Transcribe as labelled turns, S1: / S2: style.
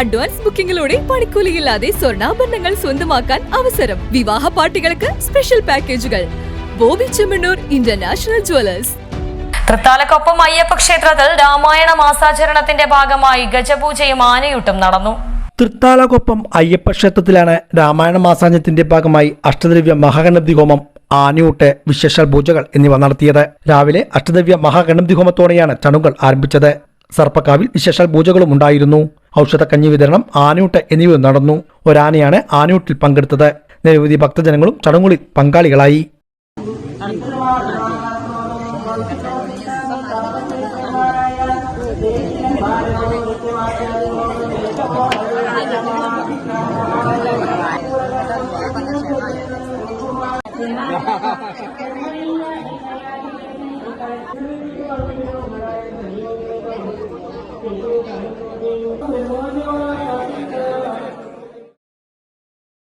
S1: Advance ബുക്കിംഗിലൂടെ പണിക്കൂലിയില്ലാതെ സ്വർണാഭരണങ്ങൾ സ്വന്തമാക്കാൻ അവസരം. വിവാഹ പാർട്ടികൾക്ക് സ്പെഷ്യൽ പാക്കേജുകൾ. Bobby Chemmanur international jewellers.
S2: തൃത്താലക്കൊപ്പം Ayyappa ക്ഷേത്രത്തിൽ രാമായണ മാസാചരണത്തിന്റെ ഭാഗമായി ഗജപൂജയും ആനയൂട്ടും നടന്നു.
S3: തൃത്താലക്കൊപ്പം അയ്യപ്പ ക്ഷേത്രത്തിലാണ് രാമായണ മാസാചരണത്തിന്റെ ഭാഗമായി അഷ്ടദ്രവ്യ മഹാഗണപതി ഹോമം ആനയൂട്ട് വിശേഷാൽ പൂജകൾ എന്നിവ നടത്തിയത്. രാവിലെ അഷ്ടദ്രവ്യ മഹാഗണപതി ഹോമത്തോടെയാണ് ചടങ്ങുകൾ ആരംഭിച്ചത്. സർപ്പക്കാവിൽ വിശേഷാൽ പൂജകളും ഉണ്ടായിരുന്നു. ഔഷധക്കഞ്ഞി വിതരണം ആനയൂട്ട് എന്നിവ നടന്നു. ഒരാനയാണ് ആനയൂട്ടിൽ പങ്കെടുത്തത്. നിരവധി ഭക്തജനങ്ങളും ചടങ്ങുകളിൽ പങ്കാളികളായി ും.嗯。